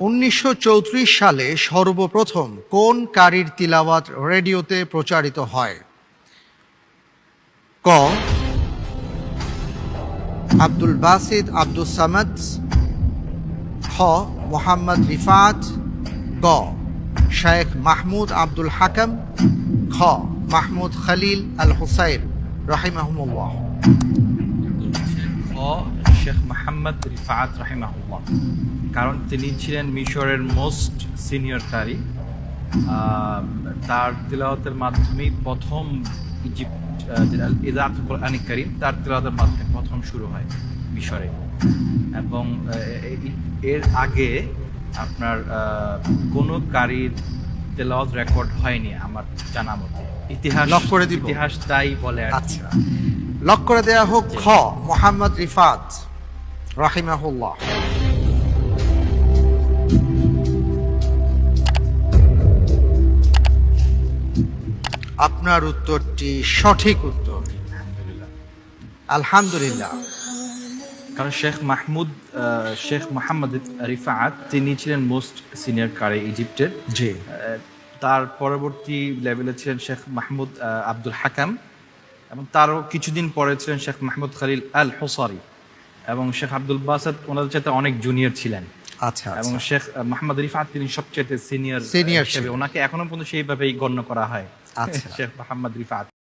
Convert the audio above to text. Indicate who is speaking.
Speaker 1: উনিশশো চৌত্রিশ সালে সর্বপ্রথম কোন কারির তিলাওয়াত রেডিওতে প্রচারিত হয়? ক. আব্দুল বাসিদ আব্দুল সামাদ। খ. মোহাম্মদ রিফাত। গ. শেখ মাহমুদ আব্দুল হাকাম। খ. মাহমুদ খালিল আল হুসাইন রাহিমাহমুল্লাহ
Speaker 2: শেখ মোহাম্মদ রিফাত, রাহিমাহুল্লাহ। কারণ তিনি ছিলেন মিশরের মোস্ট সিনিয়র কারি তার তিলাওয়াতের মাধ্যমেই প্রথম ইজিপ্ট ইজাত কোরআনিক করিম তার তিলাওয়াতের মাধ্যমে প্রথম শুরু হয় মিশরে। এবং এর আগে আপনার কোনো কারির তেলাওয়াত রেকর্ড হয়নি আমার জানা মতে। ইতিহাস
Speaker 1: লক করে দিব?
Speaker 2: ইতিহাস তাই বলে।
Speaker 1: আচ্ছা। লক করে দেয়া হোক খ মোহাম্মদ রিফাত রাহিমাহুল্লাহ। আপনার উত্তরটি সঠিক উত্তর। আলহামদুলিল্লাহ।
Speaker 2: কারণ শেখ মাহমুদ শেখ মোহাম্মদ রিফাত তিনি ছিলেন মোস্ট সিনিয়র কারি ইজিপ্টের।
Speaker 1: জি।
Speaker 2: তার পরবর্তী লেভেলে ছিলেন শেখ মাহমুদ আব্দুল হাকাম এবং তারও কিছুদিন পরে ছিলেন শেখ মাহমুদ খলিল আল হোসারি এবং শেখ আব্দুল বাসাদ ওনাদের চাইতে অনেক জুনিয়র ছিলেন।
Speaker 1: আচ্ছা
Speaker 2: এবং
Speaker 1: আচ্ছা।
Speaker 2: শেখ আহ, মোহাম্মদ রিফাত তিনি সবচেয়ে সিনিয়র
Speaker 1: সিনিয়র
Speaker 2: হিসেবে ওনাকে এখনও পর্যন্ত সেইভাবেই গণ্য করা হয়।
Speaker 1: আচ্ছা।
Speaker 2: শেখ মোহাম্মদ রিফাত